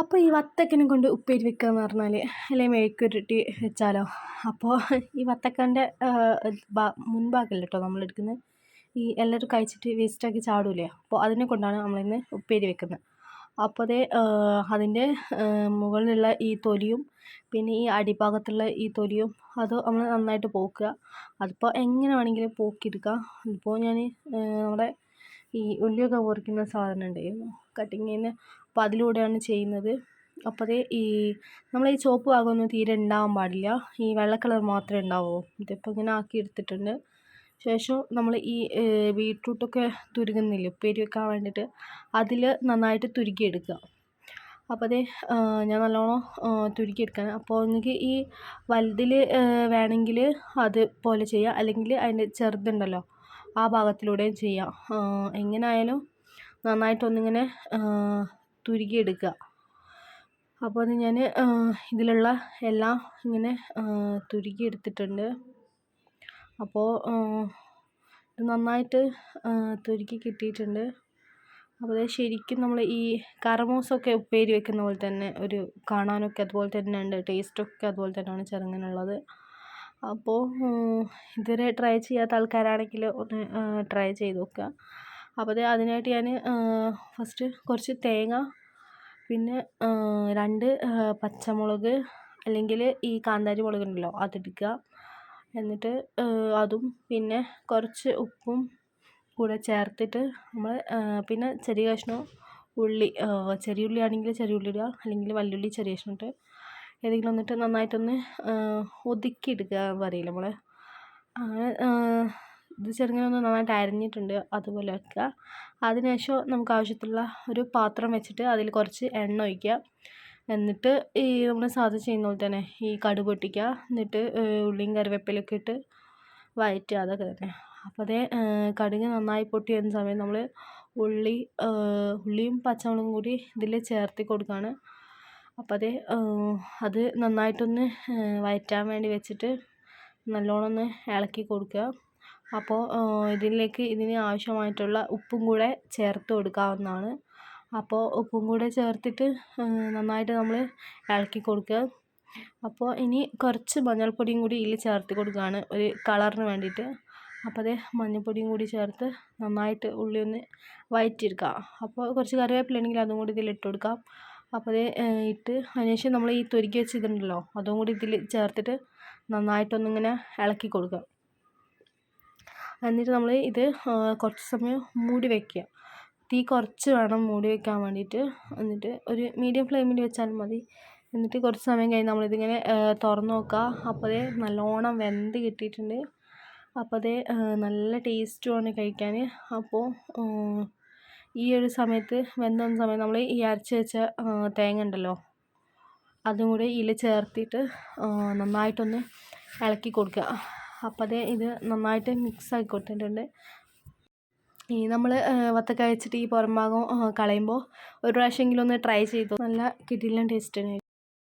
അപ്പോൾ ഈ വത്തക്കനെ കൊണ്ട് ഉപ്പേരി വെക്കുക എന്ന് പറഞ്ഞാൽ അല്ലെങ്കിൽ മെഴുക്കുരുട്ടി വെച്ചാലോ? അപ്പോൾ ഈ വത്തക്കന്റെ മുൻഭാഗമല്ല കേട്ടോ നമ്മളെടുക്കുന്നത് ഈ എല്ലാവരും കഴിച്ചിട്ട് വേസ്റ്റാക്കി ചാടൂലേ? അപ്പോൾ അതിനെ കൊണ്ടാണ് നമ്മളിന്ന് ഉപ്പേരി വെക്കുന്നത്. അപ്പോൾ അതേ അതിന്റെ മുകളിലുള്ള ഈ തൊലിയും പിന്നെ ഈ അടിഭാഗത്തുള്ള ഈ തൊലിയും അത് നമ്മൾ നന്നായിട്ട് പോക്കുക. അതിപ്പോൾ എങ്ങനെ വേണമെങ്കിലും പോക്കിയെടുക്കാം. ഇപ്പോൾ ഞാൻ നമ്മുടെ ഈ ഉള്ളിയൊക്കെ മുറിക്കുന്ന സാധനം ഉണ്ടായിരുന്നു കട്ടിങ് ചെയ്യുന്ന അപ്പോൾ അതിലൂടെയാണ് ചെയ്യുന്നത്. അപ്പോൾ അത് ഈ നമ്മൾ ഈ ചുവപ്പ് ഭാഗമൊന്നും തീരെ ഉണ്ടാവാൻ പാടില്ല. ഈ വെള്ള കളർ മാത്രമേ ഉണ്ടാവൂ ഇതിപ്പോൾ ഇങ്ങനെ ആക്കി എടുത്തിട്ടുണ്ട്. ശേഷം നമ്മൾ ഈ ബീട്രൂട്ടൊക്കെ തുരുകുന്നില്ലേ? ഉപ്പേരി വെക്കാൻ വേണ്ടിയിട്ട് അതിൽ നന്നായിട്ട് തുരുക്കിയെടുക്കുക അപ്പോൾ അതേ ഞാൻ നല്ലോണം തുരുക്കിയെടുക്കാൻ അപ്പോൾ നിങ്ങൾക്ക് ഈ വലുതിൽ വേണമെങ്കിൽ അതുപോലെ ചെയ്യാം. അല്ലെങ്കിൽ അതിന്റെ ചെറുതുണ്ടല്ലോ. ആ ഭാഗത്തിലൂടെയും ചെയ്യാം. എങ്ങനെയായാലും നന്നായിട്ടൊന്നിങ്ങനെ തുരുകിയെടുക്കുക. അപ്പോൾ അത് ഞാൻ ഇതിലുള്ള എല്ലാം ഇങ്ങനെ തുരുക്കി എടുത്തിട്ടുണ്ട് അപ്പോൾ ഇത് നന്നായിട്ട് തുരുക്കി കിട്ടിയിട്ടുണ്ട്. അപ്പോൾ അത് ശരിക്കും നമ്മൾ ഈ കറമൂസൊക്കെ ഉപ്പേരി വെക്കുന്ന പോലെ തന്നെ ഒരു കാണാനൊക്കെ അതുപോലെ തന്നെ ഉണ്ട് ടേസ്റ്റൊക്കെ അതുപോലെ തന്നെയാണ് ചെറുങ്ങനുള്ളത് അപ്പോൾ ഇതുവരെ ട്രൈ ചെയ്യാത്ത ആൾക്കാരാണെങ്കിൽ ഒന്ന് ട്രൈ ചെയ്ത് നോക്കുക. അപ്പോൾ അത് അതിനായിട്ട് ഞാൻ ഫസ്റ്റ് കുറച്ച് തേങ്ങ പിന്നെ രണ്ട് പച്ചമുളക് അല്ലെങ്കിൽ ഈ കാന്താരി മുളക് ഉണ്ടല്ലോ അതെടുക്കുക എന്നിട്ട് അതും പിന്നെ കുറച്ച് ഉപ്പും കൂടെ ചേർത്തിട്ട് നമ്മൾ പിന്നെ ചെറിയ കഷ്ണം ഉള്ളി ചെറിയ ഉള്ളി ആണെങ്കിൽ ചെറിയ ഉള്ളി ഇടുക അല്ലെങ്കിൽ വലിയ ഉള്ളി ചെറിയ കഷ്ണം ഇട്ട് ഏതെങ്കിലും ഒന്നിട്ട് നന്നായിട്ടൊന്ന് ഒതുക്കി എടുക്കുക പറയില്ലേ നമ്മൾ അങ്ങനെ ഇത് ചെറുങ്ങനെ ഒന്ന് നന്നായിട്ട് അരിഞ്ഞിട്ടുണ്ട് അതുപോലെ വെക്കുക. അതിനുശേഷം നമുക്ക് ആവശ്യത്തിലുള്ള ഒരു പാത്രം വെച്ചിട്ട് അതിൽ കുറച്ച് എണ്ണ ഒഴിക്കുക. എന്നിട്ട് ഈ നമ്മൾ സാധാ ചെയ്യുന്ന പോലെ തന്നെ ഈ കടുക് പൊട്ടിക്കുക. എന്നിട്ട് ഉള്ളിയും കറിവേപ്പിലൊക്കെ ഇട്ട് വഴറ്റുക അതൊക്കെ തന്നെ. അപ്പോൾ അതേ കടുക് നന്നായി പൊട്ടി വരുന്ന സമയം നമ്മൾ ഉള്ളി ഉള്ളിയും പച്ചമുളകും കൂടി ഇതിൽ ചേർത്ത് കൊടുക്കുകയാണ്. അപ്പോൾ അത് അത് നന്നായിട്ടൊന്ന് വഴറ്റാൻ വേണ്ടി വെച്ചിട്ട് നല്ലോണം ഒന്ന് ഇളക്കി കൊടുക്കുക അപ്പോൾ ഇതിലേക്ക് ഇതിന് ആവശ്യമായിട്ടുള്ള ഉപ്പും കൂടെ ചേർത്ത് കൊടുക്കാവുന്നതാണ്. അപ്പോൾ ഉപ്പും കൂടെ ചേർത്തിട്ട് നന്നായിട്ട് നമ്മൾ ഇളക്കി കൊടുക്കുക. അപ്പോൾ ഇനി കുറച്ച് മഞ്ഞൾപ്പൊടിയും കൂടി ഇതിൽ ചേർത്ത് കൊടുക്കുകയാണ് ഒരു കളറിന് വേണ്ടിയിട്ട്. അപ്പോൾ അതേ മഞ്ഞൾപ്പൊടിയും കൂടി ചേർത്ത് നന്നായിട്ട് ഉള്ളി ഒന്ന് വഴറ്റിയെടുക്കുക അപ്പോൾ കുറച്ച് കറിവേപ്പില ഉണ്ടെങ്കിൽ അതും കൂടി ഇതിൽ ഇട്ട് കൊടുക്കാം. അപ്പോൾ അത് ഇട്ട് അതിനുശേഷം നമ്മൾ ഈ തുരുക്കി വെച്ചിട്ടുണ്ടല്ലോ അതും കൂടി ഇതിൽ ചേർത്തിട്ട് നന്നായിട്ടൊന്നിങ്ങനെ ഇളക്കി കൊടുക്കുക. എന്നിട്ട് നമ്മൾ ഇത് കുറച്ച് സമയം മൂടി വയ്ക്കുക തീ കുറച്ച് വേണം മൂടി വയ്ക്കാൻ വേണ്ടിയിട്ട്. എന്നിട്ട് ഒരു മീഡിയം ഫ്ലെയിമിൽ വെച്ചാൽ മതി. എന്നിട്ട് കുറച്ച് സമയം കഴിഞ്ഞ് നമ്മളിതിങ്ങനെ തുറന്ന് നോക്കുക. അപ്പോൾ അതേ നല്ലോണം വെന്ത് കിട്ടിയിട്ടുണ്ട്. അപ്പോൾ അതേ നല്ല ടേസ്റ്റുമാണ് കഴിക്കാൻ. അപ്പോൾ ഈ ഒരു സമയത്ത് വെന്ത സമയം നമ്മൾ ഈ അരച്ച് വെച്ച തേങ്ങ ഉണ്ടല്ലോ അതും കൂടി ഇതിൽ ചേർത്തിട്ട് നന്നായിട്ടൊന്ന് ഇളക്കി കൊടുക്കുക അപ്പോൾ അതേ ഇത് നന്നായിട്ട് മിക്സ് ആക്കി കൊടുത്തിട്ടുണ്ട്. ഈ നമ്മൾ വത്തക്ക വെച്ചിട്ട് ഈ പുറം ഭാഗം കളയുമ്പോൾ ഒരു പ്രാവശ്യമെങ്കിലും ഒന്ന് ട്രൈ ചെയ്തു. നല്ല കിടിലൻ ടേസ്റ്റ് തന്നെ